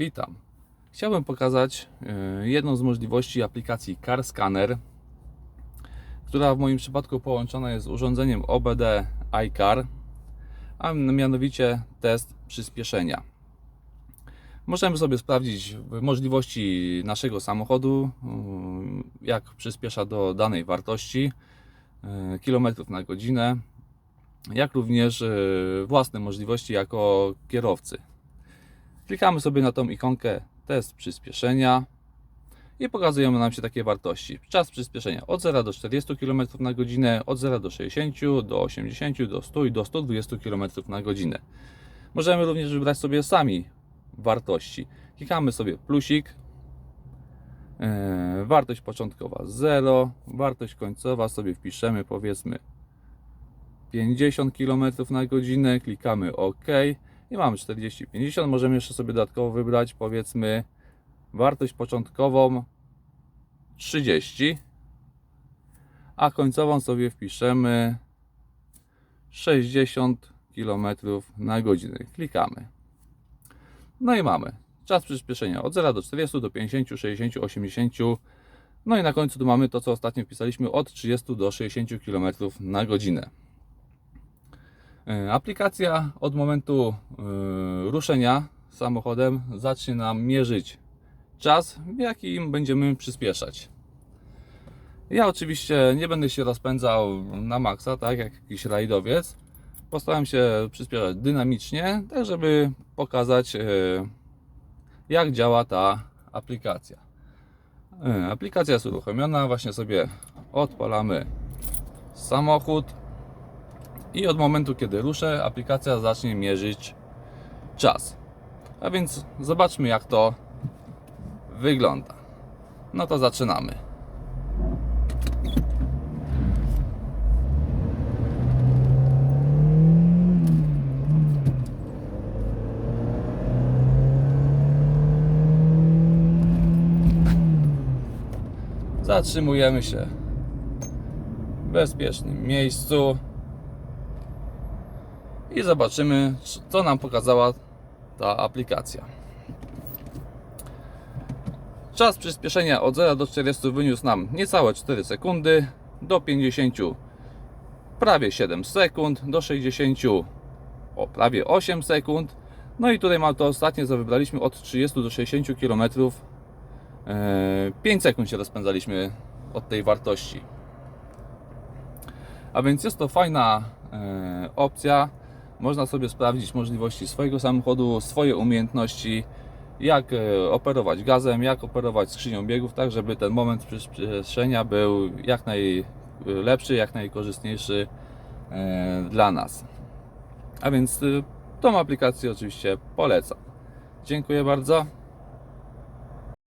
Witam. Chciałbym pokazać e, jedną z możliwości aplikacji Car Scanner, która w moim przypadku połączona jest z urządzeniem OBD iCar, a mianowicie test przyspieszenia. Możemy sobie sprawdzić możliwości naszego samochodu, mm, jak przyspiesza do danej wartości e, kilometrów na godzinę, jak również własne możliwości jako kierowcy. Klikamy sobie na tą ikonkę test przyspieszenia i pokazują nam się takie wartości. Czas przyspieszenia od 0 do 40 km na godzinę, od 0 do 60, do 80, do 100 i do 120 km na godzinę. Możemy również wybrać sobie sami wartości. Klikamy sobie plusik, Yy, wartość początkowa 0, wartość końcowa sobie wpiszemy powiedzmy 50 km na godzinę, klikamy OK i mamy 40-50. Możemy jeszcze sobie dodatkowo wybrać powiedzmy wartość początkową 30, a końcową sobie wpiszemy 60 km na godzinę. Klikamy. No i mamy czas przyspieszenia od 0 do 40, do 50, 60, 80. No i na końcu tu mamy to, co ostatnio wpisaliśmy od 30 do 60 km na godzinę. E, Aplikacja od momentu e, ruszenia samochodem zacznie nam mierzyć czas, w jakim będziemy przyspieszać. Ja oczywiście nie będę się rozpędzał na maksa, tak jak jakiś rajdowiec. Postaram się przyspieszać dynamicznie, tak żeby pokazać e, jak działa ta aplikacja. Aplikacja jest uruchomiona, właśnie sobie odpalamy samochód i od momentu kiedy ruszę, aplikacja zacznie mierzyć czas. A więc zobaczmy jak to wygląda. No to zaczynamy. Zatrzymujemy się w bezpiecznym miejscu i zobaczymy, co nam pokazała ta aplikacja. Czas przyspieszenia od 0 do 40 wyniósł nam niecałe 4 sekundy, do 50 prawie 7 sekund, do 60 o prawie 8 sekund. No i tutaj mam to ostatnie, co wybraliśmy od 30 do 60 km. 5 sekund się rozpędzaliśmy od tej wartości. A więc jest to fajna e, opcja. Można sobie sprawdzić możliwości swojego samochodu, swoje umiejętności, jak e, operować gazem, jak operować skrzynią biegów, tak żeby ten moment przyspieszenia był jak najlepszy, jak najkorzystniejszy e, dla nas. A więc e, tą aplikację oczywiście polecam. Dziękuję bardzo.